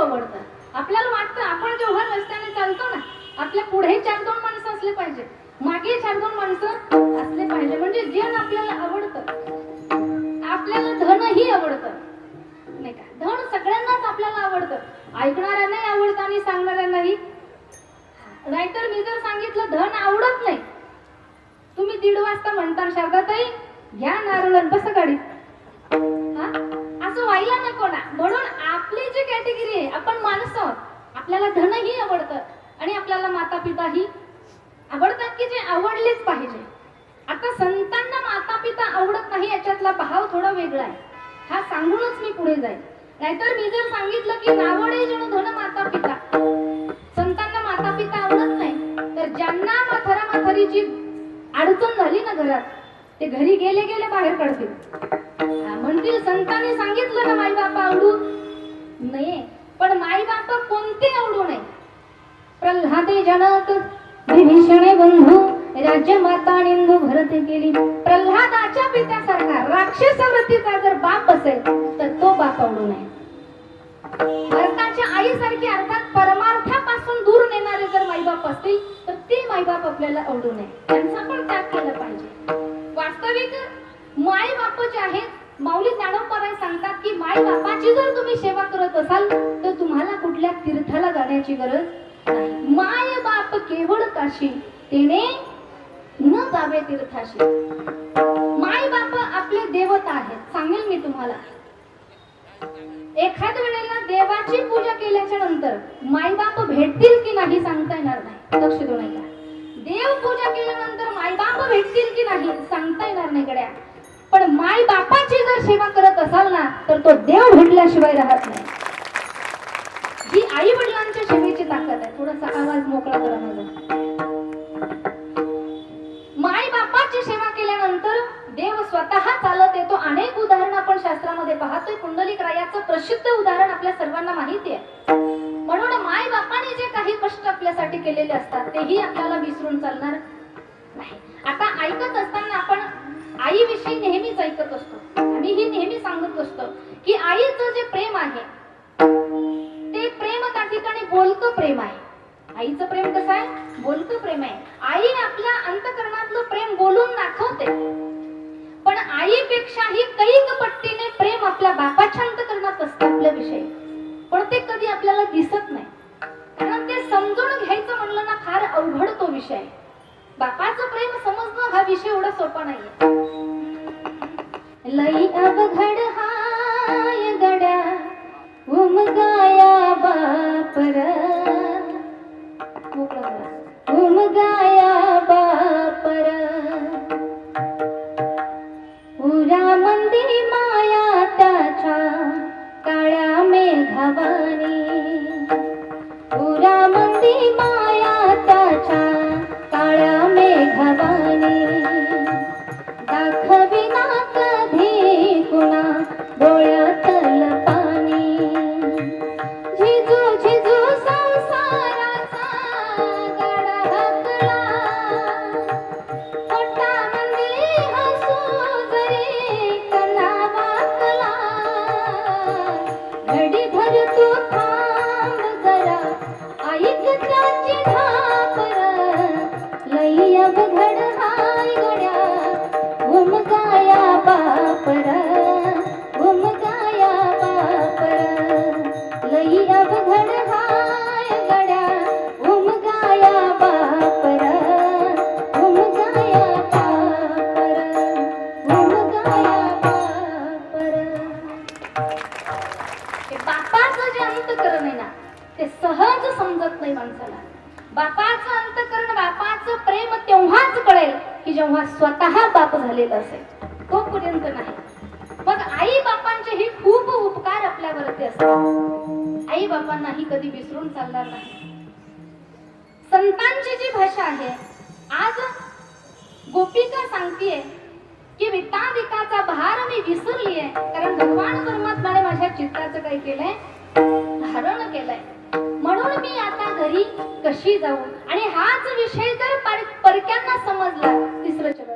आवडतात आपल्याला वाटतं आपण जेव्हा रस्त्याने चालतो ना आपल्या पुढे चार दोन माणसं असले पाहिजे. मागे चार दोन माणसं असले पाहिजे. म्हणजे जन आपल्याला आवडतं. आपल्याला धनही आवडतं. नाही का? धन सगळ्यांनाच आपल्याला आवडतं. ऐकणाऱ्यांनाही आवडतं आणि सांगणाऱ्यांनाही. नाहीतर मी जर सांगितलं धन आवडत नाही तुम्ही दीड वाजता म्हणता शारदाताई घ्या नारळ बस गाडीत व्हायला नको ना म्हणून आपली जी कॅटेगरी आहे आपण माणसं आहोत. आपल्याला धनही आवडतं आणि आपल्याला माता पिताही आवडतात की जे आवडलेच पाहिजे. आता संतांना माता पिता आवडत नाही याच्यातला भाव थोडा वेगळा आहे. हा सांगूनच मी पुढे जाईल नाहीतर मी जर सांगितलं की नावडे जण धन माता पिता संतांना माता पिता आवडत नाही तर ज्यांना माथारा माथारीची अडचण झाली ना घरात ते घरी गेले गेले बाहेर काढतील हा, संतांनी सांगितलं ना माई बापा आवडू? नये पण माई बापा कोणते आवडू नये प्रल्हादे जनक विभीषणे बंधू राज्य माता निंदू भरत केली. प्रल्हादाच्या पित्यासारखा राक्षस वृत्तीचा जर बाप असेल तर तो बाप आवडू नये भरताच्या आईसारखी अर्थात परमार्थापासून दूर नेणारे जर माईबाप असतील तर ते माईबाप आपल्याला आवडू नये त्यांचा पण त्याग केला पाहिजे. वास्तविक माय बाप जे आहेत माऊली ज्ञानोबाराय सांगतात की माय बापाची जर तुम्ही सेवा करत असाल तर तुम्हाला कुठल्या तीर्थाला जाण्याची गरज नाही. माय बाप केवळ काशी तेने न जावे तीर्थाशी. माय बाप आपले देवता आहेत. सांगेल मी तुम्हाला. एखाद वेळेला देवाची पूजा केल्याच्यानंतर मायबाप भेटतील की नाही सांगता येणार नाही. लक्ष देऊ नका. देव पूजा केल्यानंतर मायबाप भेटतील की नाही सांगता येणार नाही गड्या. पण माय बापाची जर सेवा करत असाल ना तर तो देव भेटल्याशिवाय राहत नाही. ही आई वडिलांच्या सेवेची ताकद आहे. थोडासा आवाज मोकळा करा माझा. माय बापाची सेवा केल्यानंतर देव स्वतः चालत येतो. अनेक उदाहरण आपण शास्त्रामध्ये पाहतोय. कुंडलिक रायाचं प्रसिद्ध उदाहरण आपल्या सर्वांना माहिती आहे. म्हणून माय बापाने जे काही कष्ट आपल्यासाठी केलेले असतात तेही आपल्याला विसरून चालणार नाही. आता ऐकत ऐकत असतो. आम्ही ही नेहमी सांगत असतो की आईचं जे प्रेम आहे ते प्रेम त्या ठिकाणी बोलतं प्रेम आहे. आईचं प्रेम कसं आहे? बोलतं प्रेम आहे. आई आपल्या अंतकरणातलं प्रेम बोलून दाखवते. पण आईपेक्षाही कैक पट्टीने प्रेम आपल्या बापाच्या अंतकरणात असतं आपल्या विषयी. पण ते कधी आपल्याला दिसत नाही. कारण ते समजून घ्यायचं म्हणलं ना फार अवघड तो विषय बापाचं प्रेम समजणं हा विषय एवढा सोपा नाहीये. लई अवघड हाय गड्या उमगाया बापर. उमगाया बापर. उरा मंदी माया त्याच्या काळ्या मेघवानी. उरा मंदी माया बापाचं जे अंतकरण आहे ना ते सहज समजत नाही माणसाला. बापाचं अंतकरण बापाचं प्रेम तेव्हाच कळेल की जेव्हा स्वतः बाप झालेला असेल. तोपर्यंत नाही. मग आई बापांचे हे खूप उपकार आपल्यावरती असतात. आई बापांनाही कधी विसरून चालणार नाही. संतांची जी भाषा आहे आज गोपिका सांगतीये की वितादिकाचा भार मी विसरलीये कारण भगवान परमात्माने माझ्या चित्ताचं काय केलंय? घरी कशी जाऊ? आणि हाच विषय जर परक्यांना समजला तिसरं चरण.